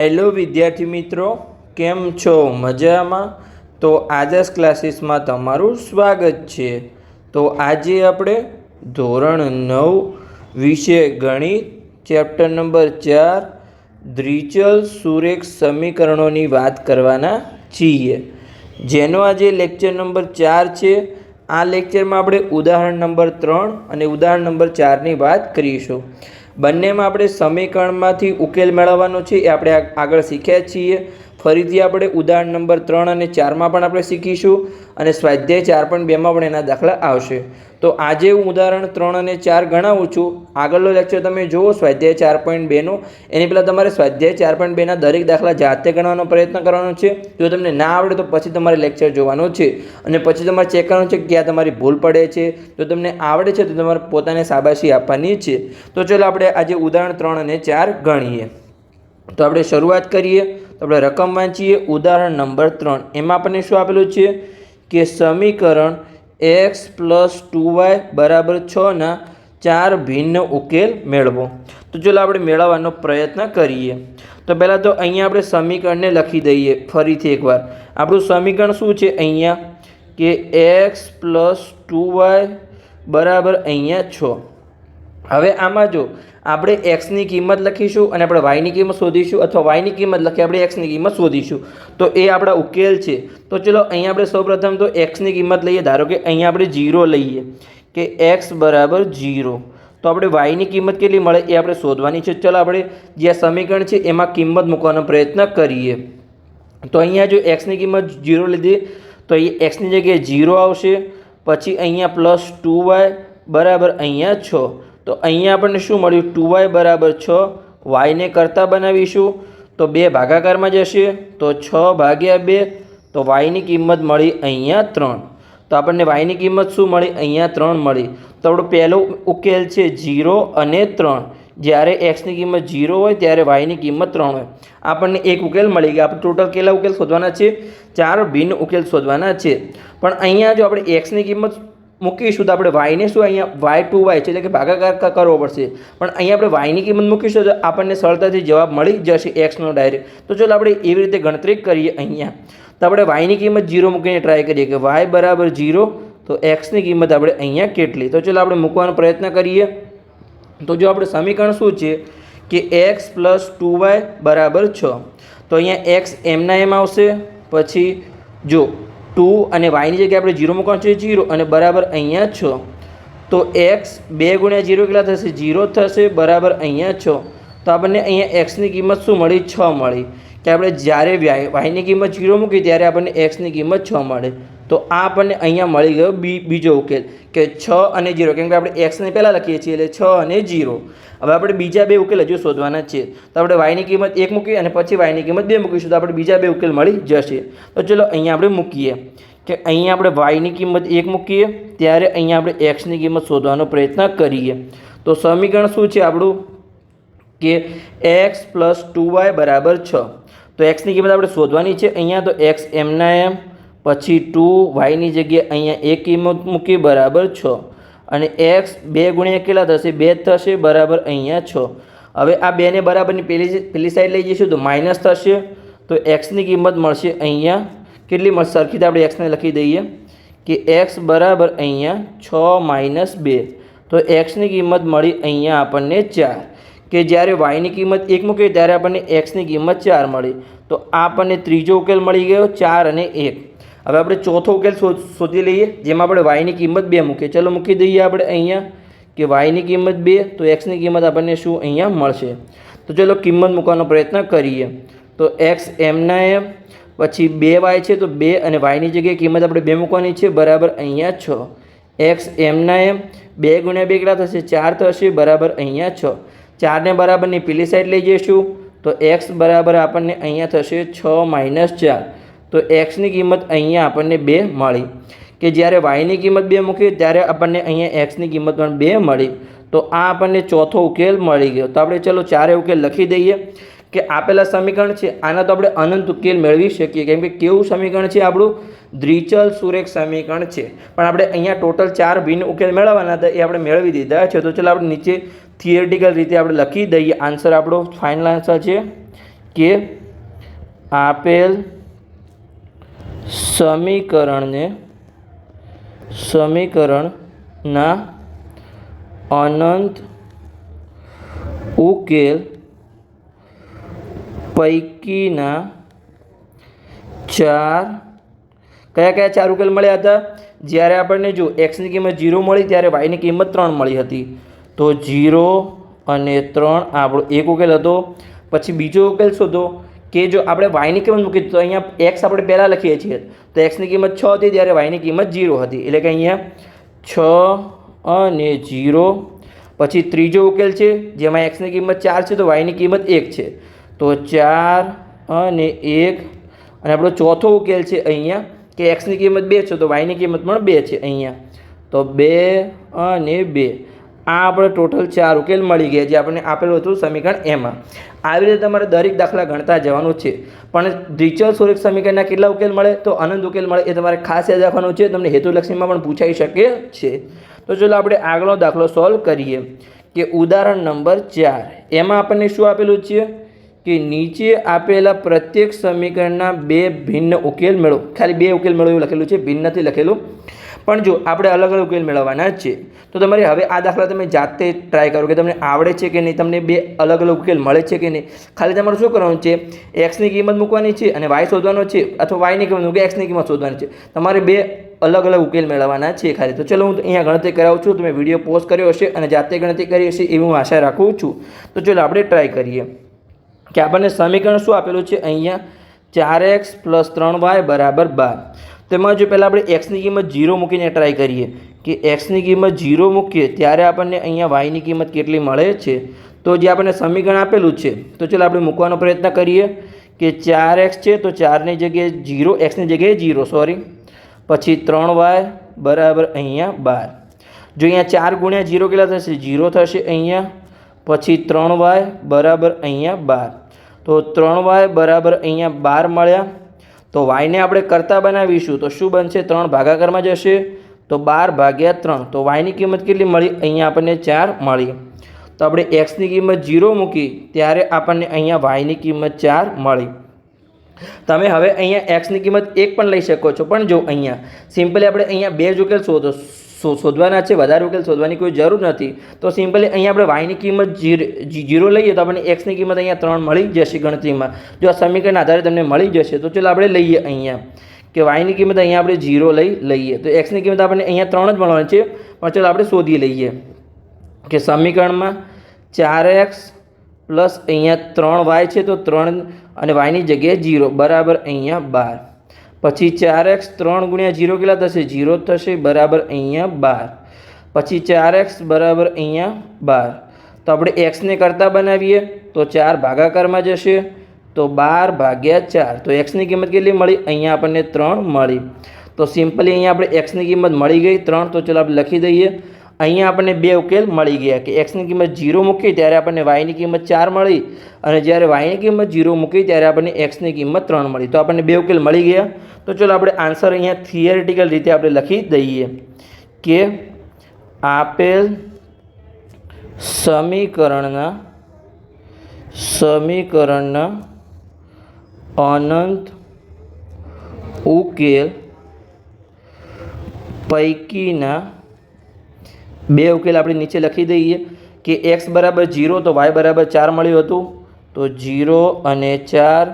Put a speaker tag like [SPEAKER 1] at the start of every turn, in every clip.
[SPEAKER 1] Hello વિદ્યાર્થી મિત્રો, કેમ છો? મજામાં? તો આદર્શ ક્લાસીસમાં તમારું સ્વાગત છે. તો આજે આપણે ધોરણ નવ વિષય ગણિત, ચેપ્ટર નંબર ચાર, દ્વિચલ સુરેખ સમીકરણોની વાત કરવાના છીએ. જેનો આજે લેક્ચર નંબર ચાર છે, આ લેક્ચરમાં આપણે ઉદાહરણ નંબર ત્રણ અને ઉદાહરણ નંબર ચારની વાત કરીશું. બંનેમાં આપણે સમીકરણમાંથી ઉકેલ મેળવવાનો છે એ આપણે આગળ શીખ્યા છીએ. ફરીથી આપણે ઉદાહરણ નંબર ત્રણ અને ચારમાં પણ આપણે શીખીશું અને સ્વાધ્યાય ચાર પણ બેમાં પણ એના દાખલા આવશે. તો આજે હું ઉદાહરણ ત્રણ અને ચાર ગણાવું છું. આગળનો લેક્ચર તમે જુઓ, સ્વાધ્યાય ચાર પોઈન્ટ બેનો એની પહેલાં તમારે સ્વાધ્યાય ચાર પોઈન્ટ બેના દરેક દાખલા જાતે ગણવાનો પ્રયત્ન કરવાનો છે. જો તમને ના આવડે તો પછી તમારે લેક્ચર જોવાનો છે. અને પછી તમારે ચેક કરવાનું છે કે ક્યાં તમારી ભૂલ પડે છે. જો તમને આવડે છે તો તમારે પોતાને શાબાશી આપવાની છે. તો ચલો આપણે આજે ઉદાહરણ ત્રણ અને ચાર ગણીએ. તો આપણે શરૂઆત કરીએ. તો આપણે રકમ વાંચીએ. ઉદાહરણ નંબર ત્રણ. એમાં આપણને શું આપેલું છે? કે સમીકરણ એક્સ પ્લસ ટુ વાય બરાબર છના ચાર ભિન્ન ઉકેલ મેળવો. તો ચલો આપણે મેળવવાનો પ્રયત્ન કરીએ. તો પહેલાં તો અહીંયા આપણે સમીકરણને લખી દઈએ ફરીથી એકવાર. આપણું સમીકરણ શું છે અહીંયા? કે એક્સ પ્લસ ટુ વાય બરાબર અહીંયા છ. હવે આમાં જો આપણે એક્સની કિંમત લખીશું અને આપણે વાયની કિંમત શોધીશું અથવા વાયની કિંમત લખી આપણે એક્સની કિંમત શોધીશું, તો એ આપણા ઉકેલ છે. તો ચલો અહીંયા આપણે સૌપ્રથમ તો એક્સની કિંમત લઈએ. ધારો કે અહીંયા આપણે જીરો લઈએ, કે એક્સ બરાબર જીરો તો આપણે વાયની કિંમત કેટલી મળે એ આપણે શોધવાની છે. ચલો આપણે જે સમીકરણ છે એમાં કિંમત મૂકવાનો પ્રયત્ન કરીએ. તો અહીંયા જો એક્સની કિંમત જીરો લીધી, તો અહીં એક્સની જગ્યાએ જીરો આવશે. પછી અહીંયા પ્લસ ટુ વાય બરાબર અહીંયા છ. તો અહીંયા આપણને શું મળ્યું? ટુ વાય બરાબર છ. વાયને કરતાં બનાવીશું. તો બે ભાગાકારમાં જશે. તો છ ભાગ્યા બે. તો વાયની કિંમત મળી અહીંયા ત્રણ. તો આપણને વાયની કિંમત શું મળી? અહીંયા ત્રણ મળી. તો આપણો પહેલો ઉકેલ છે ઝીરો અને ત્રણ. જ્યારે એક્સની કિંમત ઝીરો હોય, ત્યારે વાયની કિંમત ત્રણ હોય. આપણને એક ઉકેલ મળી ગયા. આપણે ટોટલ કેટલા ઉકેલ શોધવાના છે? ચાર ભિન્ન ઉકેલ શોધવાના છે. પણ અહીંયા જો આપણે એક્સની કિંમત મૂકીશું તો આપણે વાયને શું અહીંયા વાય ટુ વાય છે, એટલે કે ભાગાકાર કરવો પડશે. પણ અહીંયા આપણે વાયની કિંમત મૂકીશું, તો આપણને સરળતાથી જવાબ મળી જશે એક્સનો ડાયરેક્ટ. તો ચાલો આપણે એવી રીતે ગણતરી કરીએ અહીંયા. તો આપણે વાયની કિંમત જીરો મૂકીને ટ્રાય કરીએ કે વાય બરાબર જીરો તો એક્સની કિંમત આપણે અહીંયા કેટલી? તો ચાલો આપણે મૂકવાનો પ્રયત્ન કરીએ. તો જો આપણે સમીકરણ શું છે કે એક્સ પ્લસ ટુ વાય બરાબર છ, તો અહીંયા એક્સ એમના એમ આવશે. પછી જો ટુ અને વાયની જગ્યાએ આપણે જીરો મૂકવાનું છે જીરો અને બરાબર અહીંયા છ. તો એક્સ બે ગુણ્યા જીરો કેટલા થશે? જીરો થશે, બરાબર અહીંયા છ. તો આપણને અહીંયા એક્સની કિંમત શું મળી? છ મળી. કે આપણે જ્યારે વાય વાયની કિંમત જીરો મૂકી ત્યારે આપણને એક્સની કિંમત છ મળે. તો આ આપણને અહીંયા મળી ગયો બી, બીજો ઉકેલ કે છ અને જીરો કેમ કે આપણે એક્સને પહેલાં લખીએ છીએ એટલે છ અને જીરો હવે આપણે બીજા બે ઉકેલ હજુ શોધવાના છે. તો આપણે વાયની કિંમત એક મૂકી અને પછી વાયની કિંમત બે મૂકીશું. તો આપણે બીજા બે ઉકેલ મળી જશે. તો ચલો અહીંયા આપણે મૂકીએ કે અહીંયા આપણે વાયની કિંમત એક મૂકીએ, ત્યારે અહીંયા આપણે એક્સની કિંમત શોધવાનો પ્રયત્ન કરીએ. તો સમીકરણ શું છે આપણું? કે એક્સ પ્લસ ટુ વાય બરાબર છ. તો એક્સની કિંમત આપણે શોધવાની છે. અહીંયા તો એક્સ એમના એમ પછી ટુ વાયની જગ્યાએ અહીંયા એક કિંમત મૂકી બરાબર છ. અને એક્સ બે ગુણ્યા કેટલા થશે? બે થશે, બરાબર અહીંયા છ. હવે આ બેને બરાબરની પેલી પેલી સાઈડ લઈ જઈશું તો માઇનસ થશે. તો એક્સની કિંમત મળશે અહીંયા કેટલી મળશે? સરખી આપણે એક્સને લખી દઈએ કે એક્સ બરાબર અહીંયા છ માઇનસ બે. તો એક્સની કિંમત મળી અહીંયા આપણને ચાર. કે જ્યારે વાયની કિંમત એક મૂકીએ, ત્યારે આપણને એક્સની કિંમત ચાર મળી. તો આપણને ત્રીજો ઉકેલ મળી ગયો, ચાર અને એક. હવે આપણે ચોથો ઉકેલ શોધ- લઈએ, જેમાં આપણે વાયની કિંમત બે મૂકીએ. ચલો મૂકી દઈએ આપણે અહીંયા કે વાયની કિંમત બે, તો એક્સની કિંમત આપણને શું અહીંયા મળશે? તો ચલો કિંમત મૂકવાનો પ્રયત્ન કરીએ. તો એક્સ એમના એમ પછી બે વાય છે, તો બે અને વાયની જગ્યાએ કિંમત આપણે બે મૂકવાની છે, બરાબર અહીંયા છ. એક્સ એમના એમ બે ગુણ્યા બે કેટલા થશે? ચાર થશે, બરાબર અહીંયા છ. ચારને બરાબરની પેલી સાઈડ લઈ જઈશું, તો એક્સ બરાબર આપણને અહીંયા થશે છ માઇનસ ચાર. તો એક્સની કિંમત અહીંયા આપણને બે મળી. કે જ્યારે વાયની કિંમત બે મૂકી ત્યારે આપણને અહીંયા એક્સની કિંમત પણ બે મળી. તો આ આપણને ચોથો ઉકેલ મળી ગયો. તો આપણે ચલો ચારે ઉકેલ લખી દઈએ કે આપેલા સમીકરણ છે. આના તો આપણે અનંત ઉકેલ મેળવી શકીએ. કેમ કે કેવું સમીકરણ છે આપણું? દ્વિચલ સુરેખ સમીકરણ છે. પણ આપણે અહીંયા ટોટલ ચાર ભિન્ન ઉકેલ મેળવવાના હતા, એ આપણે મેળવી દીધા છે. તો ચાલો આપણે નીચે થિયરિટિકલ રીતે આપણે લખી દઈએ. આન્સર આપણો ફાઇનલ આન્સર છે કે આપેલ સમીકરણને સમીકરણના અનંત ઉકેલ પૈકીના ચાર. કયા કયા ચાર ઉકેલ મળ્યા હતા? જ્યારે આપણને જો એક્સની કિંમત ઝીરો મળી, ત્યારે વાયની કિંમત ત્રણ મળી હતી. તો જીરો અને ત્રણ આપણો એક ઉકેલ હતો. પછી બીજો ઉકેલ શોધો. કે જો આપણે વાયની કિંમત મૂકી તો અહીંયા એક્સ આપણે પહેલાં લખીએ છીએ. તો એક્સની કિંમત છ હતી ત્યારે વાયની કિંમત જીરો હતી. એટલે કે અહીંયા છ અને જીરો પછી ત્રીજો ઉકેલ છે, જેમાં એક્સની કિંમત ચાર છે તો વાયની કિંમત એક છે. તો ચાર અને એક અને આપણો ચોથો ઉકેલ છે અહીંયા કે એક્સની કિંમત બે છે તો વાયની કિંમત પણ બે છે અહીંયા. તો બે અને બે. આ આપણે ટોટલ ચાર ઉકેલ મળી ગયા જે આપણને આપેલું હતું સમીકરણ એમાં. આવી રીતે તમારે દરેક દાખલા ગણતા જવાનું છે. પણ દ્વિચલ સુરેખ સમીકરણના કેટલા ઉકેલ મળે? તો અનંત ઉકેલ મળે એ તમારે ખાસ યાદ રાખવાનું છે. તમને હેતુલક્ષીમાં પણ પૂછાઈ શકે છે. તો ચલો આપણે આગળનો દાખલો સોલ્વ કરીએ કે ઉદાહરણ નંબર ચાર. એમાં આપણને શું આપેલું છે? કે નીચે આપેલા પ્રત્યેક સમીકરણના બે ભિન્ન ઉકેલ મેળવો. ખાલી બે ઉકેલ મેળવો એવું લખેલું છે. ભિન્ન નથી લખેલું. પણ જો આપણે અલગ અલગ ઉકેલ મેળવવાના જ છે તો તમારે હવે આ દાખલા તમે જાતે ટ્રાય કરો કે તમને આવડે છે કે નહીં, તમને બે અલગ અલગ ઉકેલ મળે છે કે નહીં. ખાલી તમારે શું કરવાનું છે એક્સની કિંમત મૂકવાની છે અને વાય શોધવાનો છે અથવા વાયની કિંમત મૂકે એક્સની કિંમત શોધવાની છે. તમારે બે અલગ અલગ ઉકેલ મેળવવાના છે ખાલી. તો ચલો હું અહીંયા ગણતરી કરાવું છું, તમે વીડિયો પોઝ કર્યો હશે અને જાતે ગણતરી કરી હશે એવી હું આશા રાખું છું. તો ચલો આપણે ટ્રાય કરીએ. કે આપણને સમીકરણ શું આપેલું છે? અહીંયા ચાર એક્સ પ્લસ ત્રણ વાય બરાબર બાર. તેમાં જો પહેલાં આપણે એક્સની કિંમત ઝીરો મૂકીને ટ્રાય કરીએ, કે એક્સની કિંમત જીરો મૂકીએ, ત્યારે આપણને અહીંયા વાયની કિંમત કેટલી મળે છે? તો જે આપણને સમીકરણ આપેલું છે, તો ચાલો આપણે મૂકવાનો પ્રયત્ન કરીએ, કે ચાર એક્સ છે, તો ચારની જગ્યાએ જીરો એક્સની જગ્યાએ ઝીરો સોરી પછી ત્રણ વાય બરાબર અહીંયા બાર. જો અહીંયા ચાર ગુણ્યા ઝીરો કેટલા થશે? ઝીરો થશે અહીંયા. પછી ત્રણ વાય બરાબર અહીંયા બાર. તો ત્રણ વાય બરાબર અહીંયા બાર મળ્યા. તો વાયને આપણે કરતા બનાવીશું, તો શું બનશે? ત્રણ ભાગાકારમાં જશે. તો બાર ભાગ્યા ત્રણ, તો વાયની કિંમત કેટલી મળી? અહીંયા આપણને ચાર મળી. તો આપણે એક્સની કિંમત જીરો મૂકી, ત્યારે આપણને અહીંયા વાયની કિંમત ચાર મળી. તમે હવે અહીંયા એક્સની કિંમત એક પણ લઈ શકો છો. પણ જો અહીંયા, સિમ્પલી આપણે અહીંયા બે જ ઉકેલ શોધો શોધવાના છે, વધારે ઉકેલ શોધવાની કોઈ જરૂર નથી. તો સિમ્પલી અહીંયા આપણે વાયની કિંમત જીરો લઈએ તો આપણને એક્સની કિંમત અહીંયા ત્રણ મળી જશે ગણતરીમાં. જો આ સમીકરણ આધારે તમને મળી જશે, તો ચલો આપણે લઈએ અહીંયા. કે વાયની કિંમત અહીંયા આપણે જીરો લઈ લઈએ. તો એક્સની કિંમત આપણને અહીંયા ત્રણ જ મળવાની છે, પણ ચલો આપણે શોધી લઈએ. કે સમીકરણમાં ચાર એક્સ પ્લસ અહીંયા ત્રણ વાય છે, તો ત્રણ અને વાયની જગ્યાએ જીરો બરાબર અહીંયા બાર. પછી ચાર એક્સ ત્રણ ગુણ્યા જીરો કેટલા થશે? જીરો થશે બરાબર અહીંયા બાર. પછી ચાર એક્સ બરાબર અહીંયા બાર. તો આપણે એક્સને કરતાં બનાવીએ તો ચાર ભાગાકારમાં જશે. તો બાર ભાગ્યા ચાર. તો એક્સની કિંમત કેટલી મળી? અહીંયા આપણને ત્રણ મળી. તો સિમ્પલી અહીંયા આપણે એક્સની કિંમત મળી ગઈ ત્રણ. તો ચલો આપણે લખી દઈએ. અહીંયા આપણને બે ઉકેલ મળી ગયા કે એક્સની કિંમત જીરો મૂકી ત્યારે આપણને વાયની કિંમત ચાર મળી અને જ્યારે વાયની કિંમત જીરો મૂકી ત્યારે આપણને એક્સની કિંમત ત્રણ મળી. તો આપણને બે ઉકેલ મળી ગયા. તો ચલો આપણે આન્સર અહીંયા થિયરિટિકલ રીતે આપણે લખી દઈએ કે આપેલ સમીકરણના સમીકરણના અનંત ઉકેલ પૈકીના બે ઉકેલ આપણે નીચે લખી દઈએ કે એક્સ બરાબર જીરો તો વાય બરાબર ચાર મળ્યું હતું. તો જીરો અને ચાર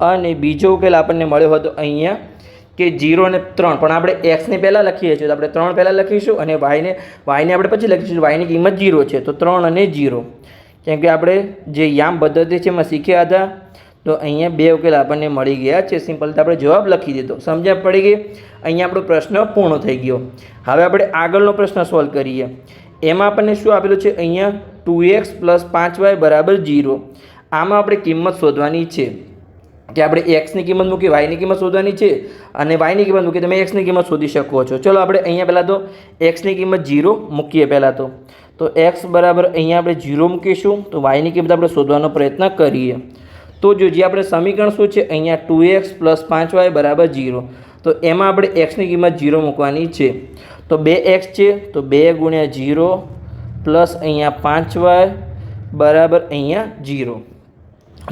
[SPEAKER 1] અને બીજો ઉકેલ આપણને મળ્યો હતો અહીંયા કે જીરો અને ત્રણ. પણ આપણે એક્સને પહેલાં લખીએ છીએ તો આપણે ત્રણ પહેલાં લખીશું અને વાયને વાયને આપણે પછી લખીશું. વાયની કિંમત જીરો છે તો ત્રણ અને જીરો કેમ કે આપણે જે યામ પદ્ધતિ છે એમાં શીખ્યા હતા તો અહીંયા બે ઉકેલ આપણને મળી ગયા છે. સિમ્પલ આપણે જવાબ લખી દીધો. સમજ્યા પડી ગઈ? અહીંયા આપણો પ્રશ્ન પૂર્ણ થઈ ગયો. હવે આપણે આગળનો પ્રશ્ન સોલ્વ કરીએ. એમાં આપણને શું આપેલું છે? અહીંયા ટુ એક્સ પ્લસ પાંચ વાય બરાબર જીરો આમાં આપણે કિંમત શોધવાની છે. કે આપણે એક્સની કિંમત મૂકી વાયની કિંમત શોધવાની છે અને વાયની કિંમત મૂકી તમે એક્સની કિંમત શોધી શકો છો. ચલો આપણે અહીંયા પહેલાં તો એક્સની કિંમત જીરો મૂકીએ પહેલાં તો. તો એક્સ બરાબર અહીંયા આપણે જીરો મૂકીશું. તો વાયની કિંમત આપણે શોધવાનો પ્રયત્ન કરીએ. તો જો જે આપણે સમીકરણ શું છે, અહીંયા ટુ એક્સ પ્લસ પાંચ વાય બરાબર જીરો તો એમાં આપણે એક્સની કિંમત જીરો મૂકવાની છે. તો બે એક્સ છે, તો બે ગુણ્યા જીરો પ્લસ અહીંયા પાંચ વાય બરાબર અહીંયા જીરો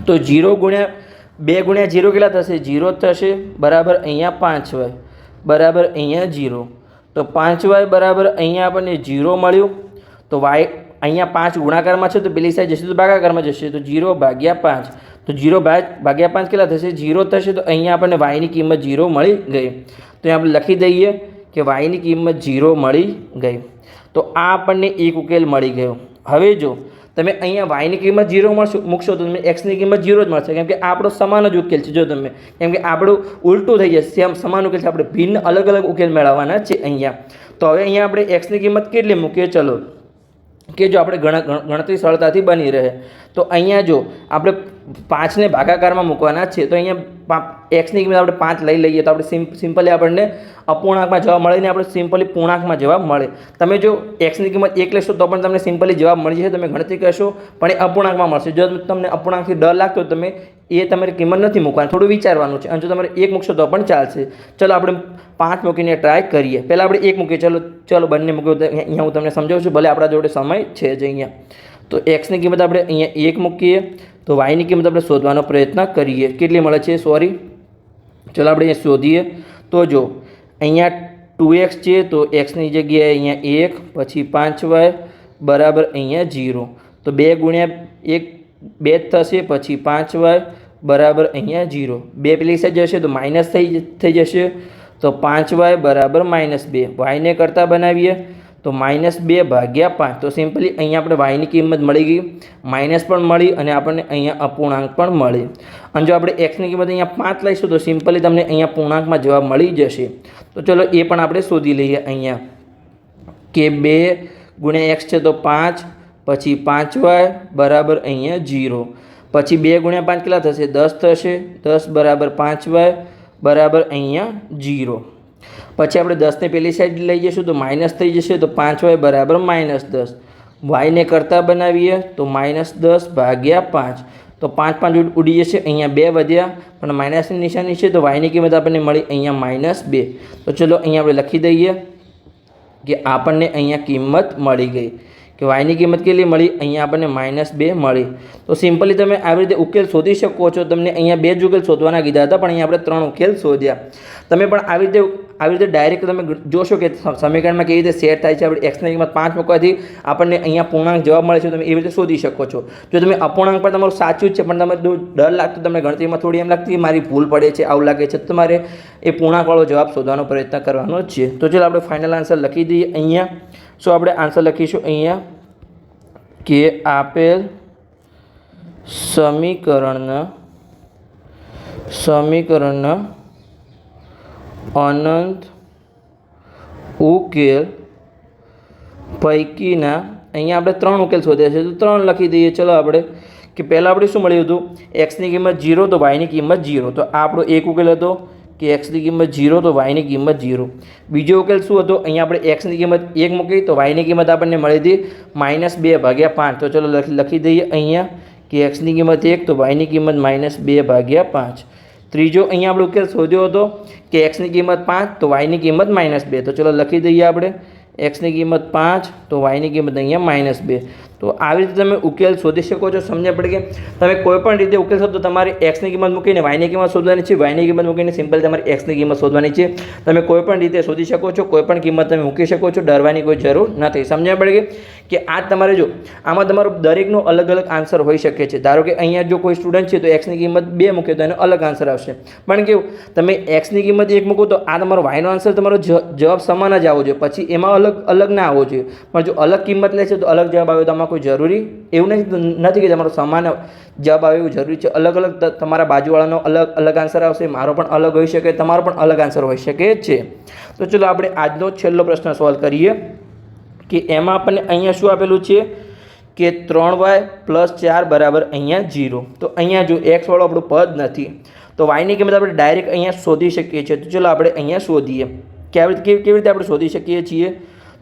[SPEAKER 1] તો જીરો ગુણ્યા, બે ગુણ્યા જીરો કેટલા થશે? જીરો થશે. બરાબર અહીંયા પાંચ વાય બરાબર અહીંયા જીરો તો પાંચ વાય બરાબર અહીંયા આપણને જીરો મળ્યું. તો વાય અહીંયા પાંચ ગુણાકારમાં છે, તો પેલી સાઈડ જશે તો ભાગાકારમાં જશે. તો જીરો ભાગ્યા પાંચ. તો જીરો ભાગ ભાગ્યા પાંચ કેટલા થશે? જીરો થશે તો અહીંયા આપણને વાયની કિંમત જીરો મળી ગઈ. તો આપણે લખી દઈએ કે વાયની કિંમત જીરો મળી ગઈ. તો આ આપણને એક ઉકેલ મળી ગયો. હવે જો તમે અહીંયા વાયની કિંમત જીરો મળશો મૂકશો તો તમે એક્સની કિંમત જીરો જ મળશે. કેમ કે આપણો સમાન જ ઉકેલ છે. જો તમે કેમ કે આપણું ઉલટું થઈ જશે. સેમ સમાન ઉકેલ છે. આપણે ભિન્ન અલગ અલગ ઉકેલ મેળવવાના છે અહીંયા. તો હવે અહીંયા આપણે એક્સની કિંમત કેટલી મૂકીએ? ચલો. કે જો આપણે ગણ ગણ- ગણતરી સરળતાથી બની રહે. તો અહીંયા જો આપણે પાંચને ભાગાકારમાં મૂકવાના છે, તો અહીંયા એક્સની કિંમત આપણે પાંચ લઈ લઈએ, તો આપણે સિમ, સિમ્પલી આપણને અપૂર્ણાંકમાં જવાબ મળે ને આપણે સિમ્પલી પૂર્ણાંકમાં જવાબ મળે. તમે જો એક્સની કિંમત એક લેશો તો પણ તમને સિમ્પલી જવાબ મળી જશે, તમે ગણતરી કરશો, પણ એ અપૂર્ણાંકમાં મળશે. જો તમને અપૂર્ણાંકથી ડર લાગતો તમે એ તમારી કિંમત નથી મૂકવાની, થોડું વિચારવાનું છે. અને જો તમારે એક મૂકશો તો પણ ચાલશે. ચલો આપણે પાંચ મૂકીને ટ્રાય કરીએ. પહેલાં આપણે એક મૂકીએ. ચલો ચલો બંને મૂક્યો અહીંયા હું તમને સમજાવું છું, ભલે આપણા જોડે સમય છે જ અહીંયા. તો એક્સની કિંમત આપણે અહીંયા એક મૂકીએ. તો વાયની કિંમત આપણે શોધવાનો પ્રયત્ન કરીએ. કેટલી મળે છે? સોરી ચલો આપણે અહીંયા શોધીએ. તો જો, અહીંયા ટુ એક્સ છે, તો એક્સની જગ્યાએ અહીંયા એક, પછી પાંચ વાય બરાબર અહીંયા જીરો તો બે ગુણ્યા એક, બે થશે, પછી પાંચ વાય બરાબર અહીંયા જીરો બે પેલી સાઈડ જશે, તો માઇનસ થઈ થઈ જશે. તો પાંચ વાય બરાબર માઇનસ બે. વાયને કરતાં બનાવીએ. તો માઇનસ બે ભાગ્યા પાંચ. તો સિમ્પલી અહીંયા આપણે વાયની કિંમત મળી ગઈ. માઇનસ પણ મળી અને આપણને અહીંયા અપૂર્ણાંક પણ મળી. અને જો આપણે એક્સની કિંમત અહીંયા પાંચ લઈશું, તો સિમ્પલી તમને અહીંયા પૂર્ણાંકમાં જવાબ મળી જશે. તો ચલો એ પણ આપણે શોધી લઈએ અહીંયા. કે બે ગુણ્યા એક્સ છે તો પાંચ, પછી પાંચ વાય બરાબર અહીંયા જીરો પછી બે ગુણ્યા પાંચ કેટલા થશે? દસ થશે. દસ બરાબર પાંચ વાય બરાબર અહીંયા જીરો પછી આપણે દસને પેલી સાઈડ લઈ જઈશું તો માઇનસ થઈ જશે તો પાંચ વાય બરાબર માઇનસ દસ. વાયને કરતાં બનાવીએ તો માઇનસ દસ ભાગ્યા પાંચ. તો પાંચ પાંચ ઉડ- જશે, અહીંયા બે વધ્યા. પણ માઇનસની નિશાની છે તો વાયની કિંમત આપણને મળી અહીંયા માઇનસ બે. તો ચલો અહીંયા આપણે લખી દઈએ કે આપણને અહીંયા કિંમત મળી ગઈ. કે વાયની કિંમત કેટલી મળી? અહીંયા આપણને માઇનસ બે મળી. તો સિમ્પલી તમે આવી રીતે ઉકેલ શોધી શકો છો. તમને અહીંયા બે જ ઉકેલ શોધવાના કીધા હતા, પણ અહીંયા આપણે ત્રણ ઉકેલ શોધ્યા. તમે પણ આવી રીતે આવી રીતે ડાયરેક્ટ તમે જોશો કે સમીકરણમાં કેવી રીતે સેટ થાય છે. આપણે એક્સની કિંમત પાંચ મૂકવાથી આપણને અહીંયા પૂર્ણાંક જવાબ મળે છે. તમે એવી રીતે શોધી શકો છો. જો તમે અપૂર્ણાંક પણ તમારું સાચું જ છે, પણ તમે ડર લાગતો તમને ગણતરીમાં થોડી એમ લાગતી મારી ભૂલ પડે છે, આવું લાગે છે, તો તમારે એ પૂર્ણાંકવાળો જવાબ શોધવાનો પ્રયત્ન કરવાનો છે. તો ચાલો આપણે ફાઇનલ આન્સર લખી દઈએ અહીંયા. સો આપણે આન્સર લખીશું અહીંયા કે આપેલ સમીકરણના સમીકરણના અનંત ઉકેલ પૈકીના, અહીંયા આપણે ત્રણ ઉકેલ શોધ્યા છે. તો ત્રણ લખી દઈએ. ચલો આપણે કે પહેલાં આપણે શું મળ્યું હતું? એક્સની કિંમત જીરો તો વાયની કિંમત જીરો તો આપણો એક ઉકેલ હતો. કે એક્સની કિંમત જીરો તો વાયની કિંમત જીરો બીજો ઉકેલ શું હતો અહીંયા આપણે એક્સની કિંમત એક મૂકી તો વાયની કિંમત આપણને મળી હતી માઇનસ બે ભાગ્યા પાંચ તો ચલો લખી દઈએ અહીંયા કે એક્સની કિંમત એક તો વાયની કિંમત માઇનસ બે ભાગ્યા પાંચ ત્રીજો અહીંયા આપણે ઉકેલ શોધ્યો હતો કે એક્સની કિંમત પાંચ તો વાયની કિંમત માઇનસ બે તો ચલો લખી દઈએ આપણે એક્સની કિંમત પાંચ તો વાયની કિંમત અહીંયા માઇનસ બે તો આવી રીતે તમે ઉકેલ શોધી શકો છો સમજ્યા પડે કે તમે કોઈ પણ રીતે ઉકેલ શોધો તમારે એક્સની કિંમત મૂકીને વાયની કિંમત શોધવાની છે. વાયની કિંમત મૂકીને સિમ્પલ તમારે એક્સની કિંમત શોધવાની છે. તમે કોઈ પણ રીતે શોધી શકો છો કોઈ પણ કિંમત તમે મૂકી શકો છો, ડરવાની કોઈ જરૂર નથી. સમજ્યા પડે કે આ તમારે જો, આમાં તમારો દરેકનો અલગ અલગ આન્સર હોઈ શકે છે. ધારો કે અહીંયા જો કોઈ સ્ટુડન્ટ છે તો એક્સની કિંમત બે મૂકે તો એનો અલગ આન્સર આવશે. પણ કેવું, તમે એક્સની કિંમત એક મૂકો તો આ તમારો વાયનો આન્સર તમારો જવાબ સમાન જ આવવો જોઈએ. પછી એમાં અલગ અલગ ના આવવો જોઈએ. પણ જો અલગ કિંમત લે છે તો અલગ જવાબ આવે તો આમાં કોઈ જરૂરી? એવું નથી કે તમારો સમાન જવાબ આવે એવું જરૂરી છે. અલગ અલગ તમારા બાજુવાળાનો અલગ અલગ આન્સર આવશે, મારો પણ અલગ હોઈ શકે, તમારો પણ અલગ આન્સર હોઈ શકે છે. તો ચલો આપણે આજનો છેલ્લો પ્રશ્ન સોલ્વ કરીએ કે એમાં આપણને અહીંયા શું આપેલું છે કે ત્રણ વાય પ્લસ ચાર બરાબર અહીંયા જીરો તો અહીંયા જો એક્સવાળું આપણું પદ નથી, તો વાયની કિંમત આપણે ડાયરેક્ટ અહીંયા શોધી શકીએ છીએ. તો ચલો આપણે અહીંયા શોધીએ. કેવી કેવી રીતે આપણે શોધી શકીએ છીએ?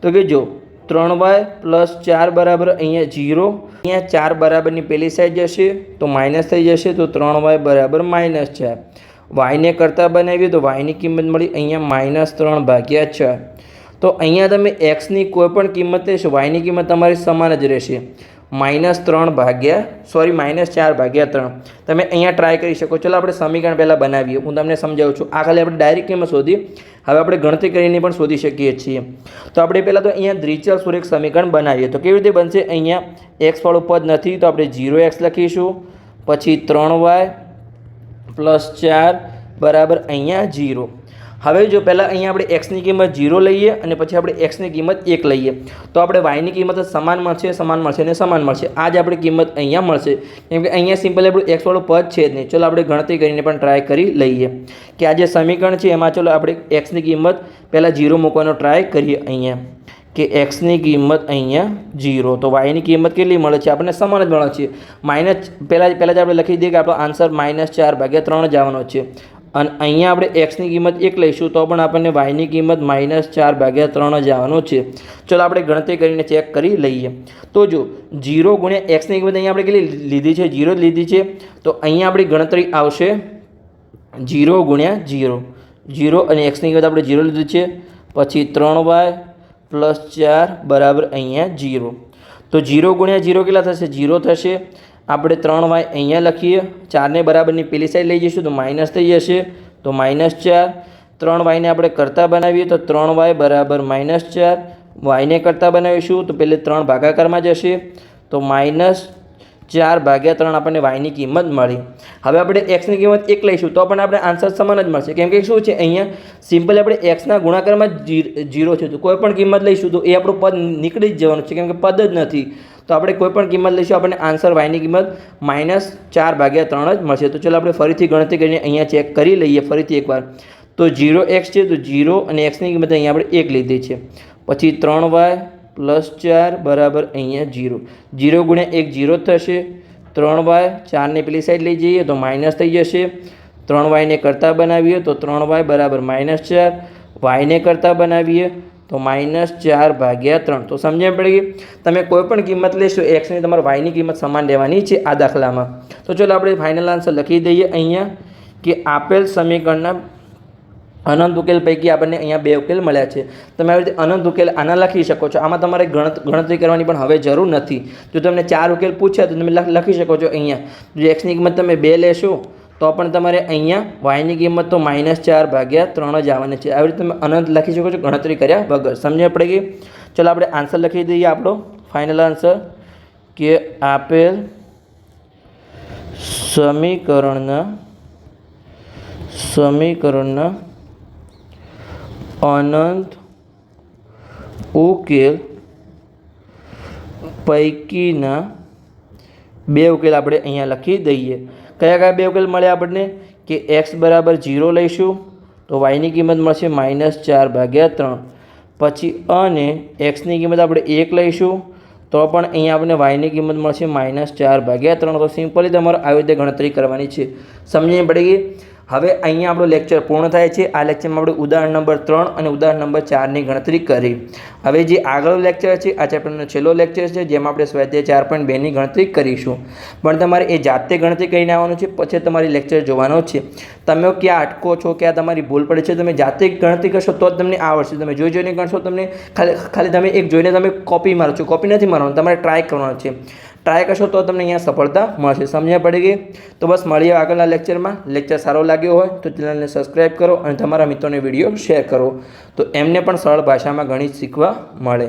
[SPEAKER 1] તો કે જો ત્રણ વાય પ્લસ ચાર બરાબર અહીંયા જીરો અહીંયા ચાર બરાબરની પેલી સાઈડ જશે, તો માઇનસ થઈ જશે, તો ત્રણ વાય બરાબર માઇનસ ચાર વાયને કરતાં બનાવીએ તો વાયની કિંમત મળી અહીંયા માઇનસ ત્રણ ભાગ્યા છ. તો અહીંયા તમે એક્સની કોઈ પણ કિંમત લેશો વાયની કિંમત તમારી સમાન જ રહેશે. માઇનસ ત્રણ ભાગ્યા, સોરી માઇનસ ચાર ભાગ્યા ત્રણ. તમે અહીંયા ટ્રાય કરી શકો. ચલો આપણે સમીકરણ પહેલાં બનાવીએ. હું તમને સમજાવું છું. આ ખાલી આપણે ડાયરેક્ટ કેમ શોધી હવે આપણે ગણતરી કરીને પણ શોધી શકીએ છીએ. તો આપણે પહેલાં તો અહીંયા દ્વિચલ સુરેખ સમીકરણ બનાવીએ. તો કેવી રીતે બનશે? અહીંયા એક્સ વાળું પદ નથી, તો આપણે જીરો એક્સ લખીશું. પછી ત્રણ વાય પ્લસ ચાર બરાબર અહીંયા જીરો હવે જો પહેલાં અહીંયા આપણે એક્સની કિંમત જીરો લઈએ અને પછી આપણે એક્સની કિંમત એક લઈએ, તો આપણે વાયની કિંમત સમાન મળશે સમાન મળશે અને સમાન મળશે. આ જ આપણી કિંમત અહીંયા મળશે. કેમ કે અહીંયા સિમ્પલ આપણું એક્સવાળું પદ છે જ નહીં. ચલો આપણે ગણતરી કરીને પણ ટ્રાય કરી લઈએ. કે આ જે સમીકરણ છે એમાં ચલો આપણે એક્સની કિંમત પહેલાં જીરો મૂકવાનો ટ્રાય કરીએ અહીંયા. કે એક્સની કિંમત અહીંયા જીરો તો વાયની કિંમત કેટલી મળે છે? આપણને સમાન જ મળે છે. માઇનસ પહેલાં પહેલાં જ આપણે લખી દઈએ કે આપણો આન્સર માઇનસ ચાર ભાગ્યા ત્રણ જ આવવાનો છે. અને અહીંયા આપણે એક્સની કિંમત એક લઈશું તો પણ આપણને વાયની કિંમત માઇનસ ચાર ભાગ્યા ત્રણ જ આવવાનો છે. ચલો આપણે ગણતરી કરીને ચેક કરી લઈએ. તો જો જીરો ગુણ્યા એક્સની કિંમત અહીંયા આપણે કેટલી લીધી છે? જીરો જ લીધી છે. તો અહીંયા આપણી ગણતરી આવશે જીરો ગુણ્યા જીરો જીરો અને એક્સની કિંમત આપણે જીરો લીધી છે. પછી ત્રણ વાય પ્લસ ચાર બરાબર અહીંયા જીરો તો જીરો ગુણ્યા જીરો કેટલા થશે? જીરો થશે. આપણે ત્રણ વાય અહીંયા લખીએ. ચારને બરાબરની પેલી સાઈડ લઈ જઈશું તો માઇનસ થઈ જશે. તો માઇનસ ચાર. ત્રણ વાયને આપણે કરતાં બનાવીએ તો ત્રણ વાય બરાબર માઇનસ ચાર. વાયને કરતાં બનાવીશું તો પેલે ત્રણ ભાગાકારમાં જશે. તો માઇનસ ચાર ભાગ્યા ત્રણ આપણને વાયની કિંમત મળી. હવે આપણે એક્સની કિંમત એક લઈશું તો પણ આપણે આન્સર સમાન જ મળશે. કેમ કે શું છે અહીંયા? સિમ્પલ આપણે એક્સના ગુણાકારમાં જીરો છે. તો કોઈ પણ કિંમત લઈશું તો એ આપણું પદ નીકળી જ જવાનું છે. કેમ કે પદ જ નથી. તો આપણે કોઈ પણ કિંમત લઈશું, આપણને આન્સર વાયની કિંમત માઇનસ ચાર ભાગ્યા ત્રણ જ મળશે. તો ચલો આપણે ફરીથી ગણતરી કરીને અહીંયા ચેક કરી લઈએ ફરીથી એકવાર. તો જીરો એક્સ છે, તો જીરો અને એક્સની કિંમત અહીંયા આપણે એક લીધી છે. પછી ત્રણ વાય પ્લસ ચાર બરાબર અહીંયા જીરો જીરો ગુણ્યા એક જીરો થશે. ત્રણ વાય ચારને પેલી સાઈડ લઈ જઈએ તો માઇનસ થઈ જશે. ત્રણ વાયને કરતાં બનાવીએ તો ત્રણ વાય બરાબર માઇનસ ચાર. વાયને કરતાં બનાવીએ તો માઇનસ ચાર ભાગ્યા ત્રણ. તો સમજણ પડી ગઈ? તમે કોઈ પણ કિંમત લેશો એક્સની તમારે વાયની કિંમત સમાન લેવાની છે આ દાખલામાં. તો ચલો આપણે ફાઇનલ આન્સર લખી દઈએ અહીંયા કે આપેલ સમીકરણના અનંત ઉકેલ પૈકી આપણને અહીંયા બે ઉકેલ મળ્યા છે. તમે આવી રીતે અનંત ઉકેલ આના લખી શકો છો. આમાં તમારે ગણત, ગણતરી કરવાની પણ હવે જરૂર નથી. જો તમને ચાર ઉકેલ પૂછે તો તમે લખી શકો છો અહીંયા. જો એક્સની કિંમત તમે બે લેશો તો પણ તમારે અહીંયા વાયની કિંમત તો માઇનસ ચાર ભાગ્યા ત્રણ જ આવવાની છે. આવી રીતે તમે અનંત લખી શકો છો, ગણતરી કર્યા વગર. સમજણ પડી ગઈ? ચલો આપણે આન્સર લખી દઈએ આપણો. ફાઇનલ આન્સર કે આપેલ સમીકરણના સમીકરણના અનંત ઉકેલ પૈકીના બે ઉકેલ આપણે અહીંયા લખી દઈએ. કયા કયા બે ઉકેલ મળ્યા આપણને? કે એક્સ બરાબર જીરો લઈશું, તો વાયની કિંમત મળશે માઇનસ ચાર ભાગ્યા ત્રણ. પછી અને એક્સની કિંમત આપણે એક લઈશું, તો પણ અહીંયા આપણને વાયની કિંમત મળશે માઇનસ ચાર ભાગ્યા ત્રણ. તો સિમ્પલી તમારે આવી રીતે ગણતરી કરવાની છે. સમજી પડી ગઈ? હવે અહીંયા આપણો લેક્ચર પૂર્ણ થાય છે. આ લેક્ચરમાં આપણે ઉદાહરણ નંબર ત્રણ અને ઉદાહરણ નંબર ચારની ગણતરી કરી. હવે જે આગળ લેક્ચર છે, આ ચેપ્ટરનો છેલ્લો લેક્ચર છે, જેમાં આપણે સ્વાધ્યાય ચાર પોઈન્ટ બેની ગણતરી કરીશું. પણ તમારે એ જાતે ગણતરી કરીને આવવાનું છે, પછી તમારી લેક્ચર જોવાનો છે. તમે ક્યાં અટકો છો, ક્યાં તમારી ભૂલ પડે છે, તમે જાતે ગણતરી કરશો તો જ તમને આવડશે તમે જોઈ જોઈને ગણશો. તમને ખાલી ખાલી તમે એક જોઈને તમે કોપી મારો છો. કોપી નથી મારવાનું, તમારે ટ્રાય કરવાનો છે. ટ્રાય કરશો તો તમને અહીંયા સફળતા મળશે. સમજ્યા પડી ગઈ? તો બસ મળીએ આગળના લેક્ચરમાં લેક્ચર સારો લાગ્યો હોય તો ચેનલને સબસ્ક્રાઈબ કરો અને તમારા મિત્રોને વીડિયો શેર કરો. તો એમને પણ સરળ ભાષામાં ગણિત શીખવા મળે.